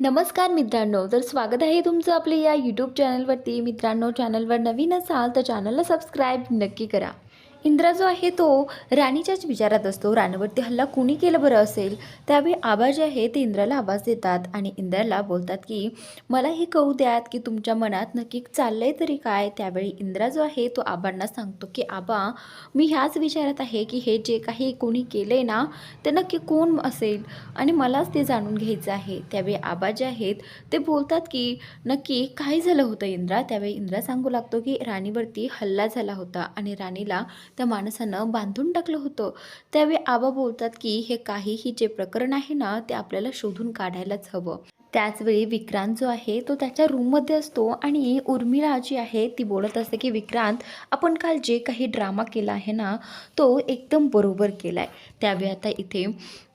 नमस्कार मित्रांनो तर स्वागत आहे तुमचं आपल्या या यूट्यूब चॅनलवरती मित्रांनो चॅनलवर नवीन असाल तर चॅनलला सबस्क्राईब नक्की करा. इंद्रा जो आहे तो राणीच्याच विचारात असतो. राणीवरती हल्ला कुणी केलं बरं असेल? त्यावेळी आबा जे आहे ते इंद्राला आवाज देतात आणि इंद्राला बोलतात की मला हे कळू द्यात की तुमच्या मनात नक्की चाललंय तरी काय? त्यावेळी इंद्रा जो आहे तो आबांना सांगतो की आबा मी ह्याच विचारात आहे की हे जे काही कोणी केलं ना ते नक्की कोण असेल? आणि मलाच ते जाणून घ्यायचं आहे. त्यावेळी आबा जे आहेत ते बोलतात की नक्की काय झालं होतं इंद्रा? त्यावेळी इंद्रा सांगू लागतो की राणीवरती हल्ला झाला होता आणि राणीला त्या माणसानं बांधून टाकलं होतं. त्यावेळी आबा बोलतात की हे काहीही जे प्रकरण आहे ना ते आपल्याला शोधून काढायलाच हवं. त्याचवेळी विक्रांत जो आहे तो त्याच्या रूममध्ये असतो आणि उर्मिला जी आहे ती बोलत असते की विक्रांत आपण काल जे काही ड्रामा केला आहे ना तो एकदम बरोबर केला आहे त्यावेळी आता इथे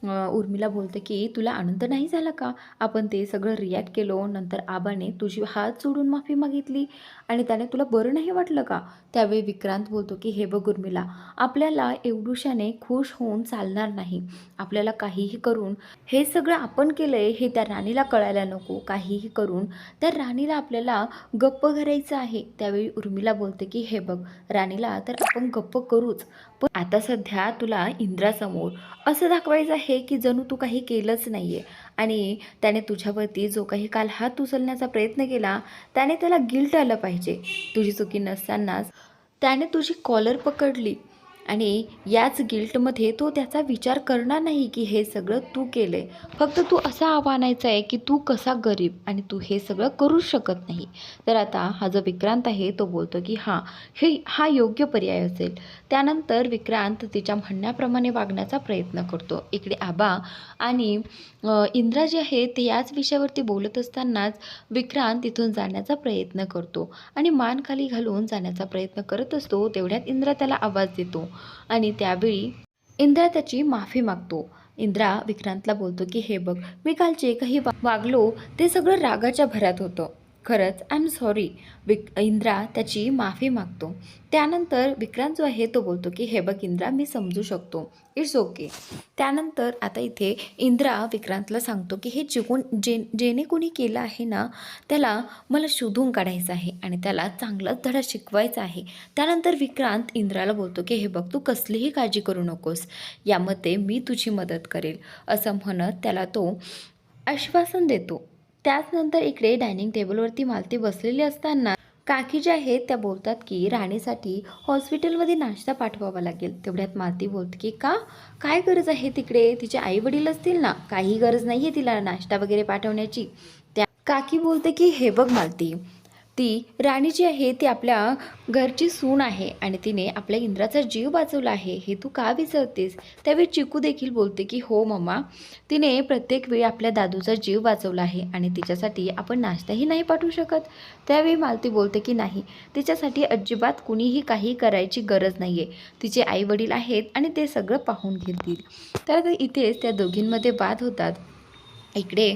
उर्मिला बोलते की तुला आनंद नाही झाला का? आपण ते सगळं रिॲक्ट केलो नंतर आबाने तुझी हात सोडून माफी मागितली आणि त्याने तुला बरं नाही वाटलं का? त्यावेळी विक्रांत बोलतो की हे बघ उर्मिला आपल्याला एवढुशाने खुश होऊन चालणार नाही. आपल्याला काहीही करून हे सगळं आपण केलं आहे हे त्या राणीला कळायला नको. काहीही करून त्या राणीला आपल्याला गप्प करायचं आहे. त्यावेळी उर्मिला बोलते की हे बघ राणीला तर आपण गप्प करूच. पण आता सध्या तुला इंद्रासमोर असं दाखवायचं आहे की जणू तू काही केलंच नाही आहे आणि त्याने तुझ्यावरती जो काही काल हात उचलण्याचा प्रयत्न केला त्याने त्याला गिल्ट आलं पाहिजे. तुझी चुकी नसतानाच त्याने तुझी कॉलर पकडली. आणि याच गिल्टमध्ये तो त्याचा विचार करणार नाही की हे सगळं तू केलं आहे फक्त तू असा आव्हानायचा आहे की तू कसा गरीब आणि तू हे सगळं करू शकत नाही. तर आता हा जो विक्रांत आहे तो बोलतो की हां हे हा योग्य पर्याय असेल. त्यानंतर विक्रांत तिच्या म्हणण्याप्रमाणे वागण्याचा प्रयत्न करतो. इकडे आबा आणि इंद्रा जे आहे ते याच विषयावरती बोलत असतानाच विक्रांत तिथून जाण्याचा प्रयत्न करतो. आणि मान खाली घालून जाण्याचा प्रयत्न करत असतो तेवढ्यात इंद्रा त्याला आवाज देतो. आणि त्यावेळी इंद्रा त्याची माफी मागतो. इंद्रा विक्रांतला बोलतो की हे बघ मी काल जे काही वागलो ते सगळं रागाच्या भरात होतं. खरंच आय एम सॉरी विक इंद्रा त्याची माफी मागतो. त्यानंतर विक्रांत जो आहे तो बोलतो की हे बघ इंद्रा मी समजू शकतो. इट्स ओके त्यानंतर आता इथे इंद्रा विक्रांतला सांगतो की हे जिकून जे जेणे कोणी केलं आहे ना त्याला मला शोधून काढायचं आहे आणि त्याला चांगलाच धडा शिकवायचा आहे. त्यानंतर विक्रांत इंद्राला बोलतो की हे बघ तू कसलीही काळजी करू नकोस. यामध्ये मी तुझी मदत करेल. असं म्हणत त्याला तो आश्वासन देतो. त्याचनंतर इकडे डायनिंग टेबलवरती मालती बसलेली असताना काकी ज्या आहेत त्या बोलतात की राणीसाठी हॉस्पिटलमध्ये नाश्ता पाठवावा लागेल. तेवढ्यात मालती बोलते की का? काय गरज आहे तिकडे? तिचे आई वडील असतील ना? काही गरज नाही आहे तिला नाश्ता वगैरे पाठवण्याची. त्या काकी बोलते की हे बघ मालती ती राणी जी आहे ती आपल्या घरची सून आहे आणि तिने आपल्या इंद्राचा जीव वाचवला आहे हे तू का विसरतेस? त्यावेळी चिकू देखील बोलते की हो मम्मा तिने प्रत्येक वेळी आपल्या दादूचा जीव वाचवला आहे आणि तिच्यासाठी आपण नाश्ताही नाही पाठवू शकत. त्यावेळी मालती बोलते की नाही तिच्यासाठी अजिबात कुणीही काही करायची गरज नाही आहे तिचे आईवडील आहेत आणि ते सगळं पाहून घेतील. तर इथेच त्या दोघींमध्ये वाद होतात. इकडे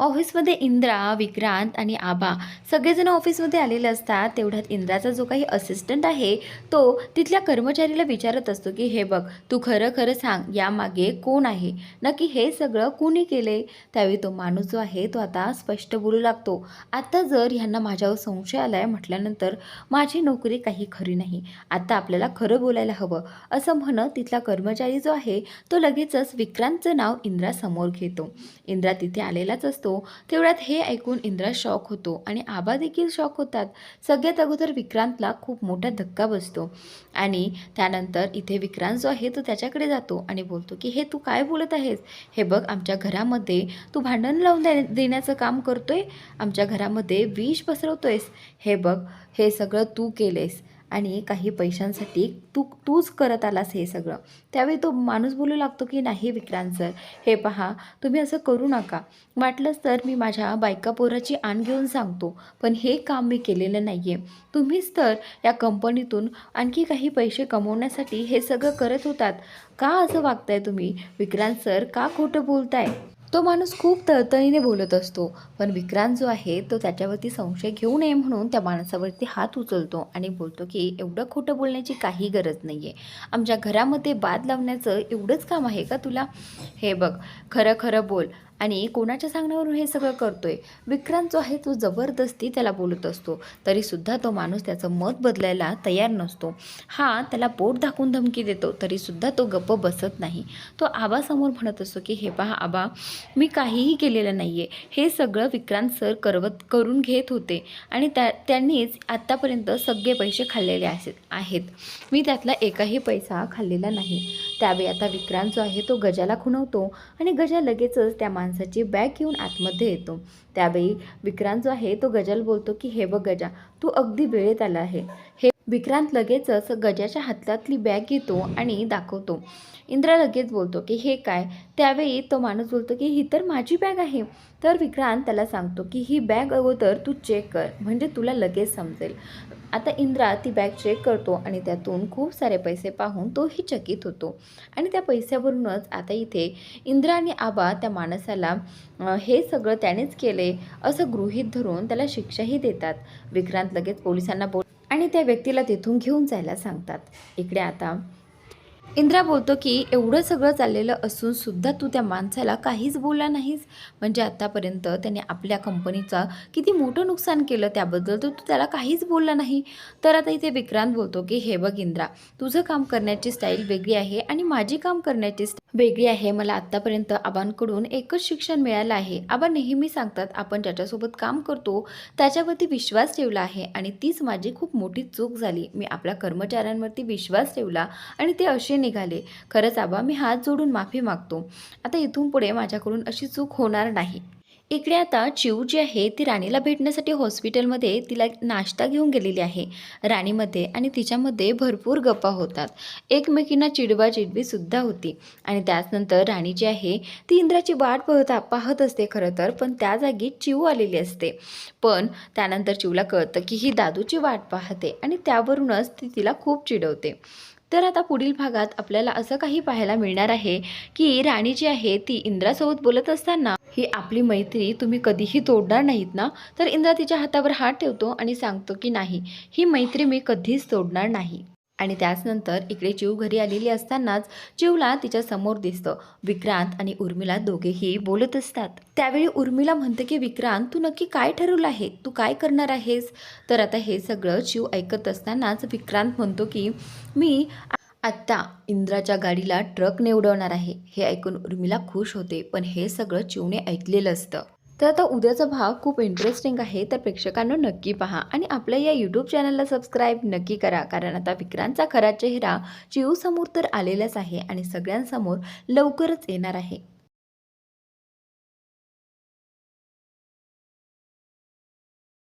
ऑफिसमध्ये इंद्रा विक्रांत आणि आबा सगळेजण ऑफिसमध्ये आलेले असतात. तेवढ्यात इंद्राचा जो काही असिस्टंट आहे तो तिथल्या कर्मचारीला विचारत असतो की हे बघ तू खरं खरं सांग यामागे कोण आहे? नक्की हे सगळं कोणी केले त्यावेळी तो माणूस जो आहे तो आता स्पष्ट बोलू लागतो. आता जर ह्यांना माझ्यावर संशय आला आहे म्हटल्यानंतर माझी नोकरी काही खरी नाही. आता आपल्याला खरं बोलायला हवं. असं म्हणत तिथला कर्मचारी जो आहे तो लगेचच विक्रांतचं नाव इंद्रासमोर घेतो. इंद्रा तिथे आलेलाच असतो. तेवढ्यात हे ऐकून इंद्रा शॉक होतो आणि आबा देखील शॉक होतात. सगळ्यात अगोदर विक्रांतला खूप मोठा धक्का बसतो आणि त्यानंतर इथे विक्रांत जो आहे तो त्याच्याकडे जातो आणि बोलतो की हे तू काय बोलत आहेस? हे बघ आमच्या घरामध्ये तू भांडण लावून दे देण्याचं काम करतोय? आमच्या घरामध्ये विष पसरवतोयस? हे बघ हे सगळं तू केलेस आणि काही पैशांसाठी तू तूच करत आलास हे सगळं. त्यावेळी तो माणूस बोलू लागतो की नाही विक्रांत सर हे पहा तुम्ही असं करू नका. वाटलंच तर मी माझ्या बायका पोराची आण घेऊन सांगतो पण हे काम मी केलेलं नाही आहे तुम्हीच तर या कंपनीतून आणखी काही पैसे कमवण्यासाठी हे सगळं करत होतात. का असं वागताय तुम्ही? विक्रांत सर का खोटं बोलताय? तो माणूस खूप तळतळीने बोलत असतो पण विक्रांत जो आहे तो त्याच्यावरती संशय घेऊ नये म्हणून त्या माणसावरती हात उचलतो आणि बोलतो की एवढं खोटं बोलण्याची काही गरज नाही आहे आमच्या घरामध्ये बाद लावण्याचं एवढंच काम आहे का तुला? हे बघ खरं खरं बोल. आणि कोणाच्या सांगण्यावरून हे सगळं करतोय? विक्रांत जो आहे तो जबरदस्ती त्याला बोलत असतो. तरीसुद्धा तो माणूस त्याचं मत बदलायला तयार नसतो. हा त्याला बोट दाखवून धमकी देतो. तरीसुद्धा तो गप्प बसत नाही. तो आबासमोर म्हणत असतो की हे पहा आबा मी काहीही केलेलं नाही आहे हे सगळं विक्रांत सर करवत करून घेत होते. आणि त्या त्यांनीच आत्तापर्यंत सगळे पैसे खाल्लेले आहेत आहेत. मी त्यातला एकाही पैसा खाल्लेला नाही. त्यावेळी आता विक्रांत जो आहे तो गजाला खुणवतो. आणि गजा लगेचच त्या माणसाची बॅग घेऊन आतमध्ये येतो. त्यावेळी विक्रांत जो आहे तो गजाला बोलतो की हे बघ गजा तू अगदी वेळेत आला आहे. हे विक्रांत लगेचच गजाच्या हातातली बॅग घेतो आणि दाखवतो. इंद्रा लगेच बोलतो की हे काय? त्यावेळी तो माणूस बोलतो की ही तर माझी बॅग आहे. तर विक्रांत त्याला सांगतो की ही बॅग अगोदर तू चेक कर म्हणजे तुला लगेच समजेल. आता इंद्रा ती बॅग चेक करतो आणि त्यातून खूप सारे पैसे पाहून तोही चकित होतो. आणि त्या पैशावरूनच आता इथे इंद्रा आणि आबा त्या माणसाला हे सगळं त्यानेच केले असं गृहीत धरून त्याला शिक्षाही देतात. विक्रांत लगेच पोलिसांना बोल आणि त्या व्यक्तीला तिथून घेऊन जायला सांगतात. इकडे आता इंद्रा बोलतो की एवढं सगळं चाललेलं असून सुद्धा तू त्या माणसाला काहीच बोलला नाहीस. म्हणजे आत्तापर्यंत त्याने आपल्या कंपनीचा किती मोठं नुकसान केलं त्याबद्दल तर तू त्याला काहीच बोलला नाही. तर आता इथे विक्रांत बोलतो की हे बघ इंद्रा तुझं काम करण्याची स्टाईल वेगळी आहे आणि माझी काम करण्याची स्टाईल वेगळी आहे. मला आत्तापर्यंत आबांकडून एकच शिक्षण मिळालं आहे. आबा नेहमी सांगतात आपण ज्याच्यासोबत काम करतो त्याच्यावरती विश्वास ठेवला आहे आणि तीच माझी खूप मोठी चूक झाली. मी आपल्या कर्मचाऱ्यांवरती विश्वास ठेवला आणि ते असे निघाले. खरंच आबा मी हात जोडून माफी मागतो. आता इथून पुढे माझ्याकडून अशी चूक होणार नाही. इकडे आता चिऊ जी आहे ती राणीला भेटण्यासाठी हॉस्पिटलमध्ये तिला नाश्ता घेऊन गेलेली आहे. राणीमध्ये आणि तिच्यामध्ये भरपूर गप्पा होतात. एकमेकींना चिडबाचिडबीसुद्धा होती. आणि त्याचनंतर राणी जी आहे ती इंद्राची वाट पाहता पाहत असते खरं तर पण त्या जागी चिऊ आलेली असते. पण त्यानंतर चिवला कळतं की ही दादूची वाट पाहते आणि त्यावरूनच ती तिला खूप चिडवते. तर आता पुढील भागात आपल्याला असं काही पाहायला मिळणार आहे की राणी जी आहे ती इंद्रासोबत बोलत असताना ही आपली मैत्री तुम्ही कधीही तोडणार नाहीत ना? तर इंद्रा तिच्या हातावर हात ठेवतो आणि सांगतो की नाही ही मैत्री मी कधीच तोडणार नाही. आणि त्याचनंतर इकडे जीव घरी आलेली असतानाच जीवला तिच्या समोर दिसतं. विक्रांत आणि उर्मिला दोघेही बोलत असतात. त्यावेळी उर्मिला म्हणते की विक्रांत तू नक्की काय ठरवलं आहे? तू काय करणार आहेस? तर आता हे सगळं जीव ऐकत असतानाच विक्रांत म्हणतो की मी आत्ता इंद्राच्या गाडीला ट्रकने उडवणार आहे. हे ऐकून उर्मिला खुश होते पण हे सगळं चिवणे ऐकलेलं असतं. तर आता उद्याचा भाग खूप इंटरेस्टिंग आहे तर प्रेक्षकांना नक्की पहा आणि आपल्या या यूट्यूब चॅनलला सबस्क्राईब नक्की करा कारण आता विक्रांतचा खरा चेहरा चिवसमोर तर आलेलाच आहे आणि सगळ्यांसमोर लवकरच येणार आहे.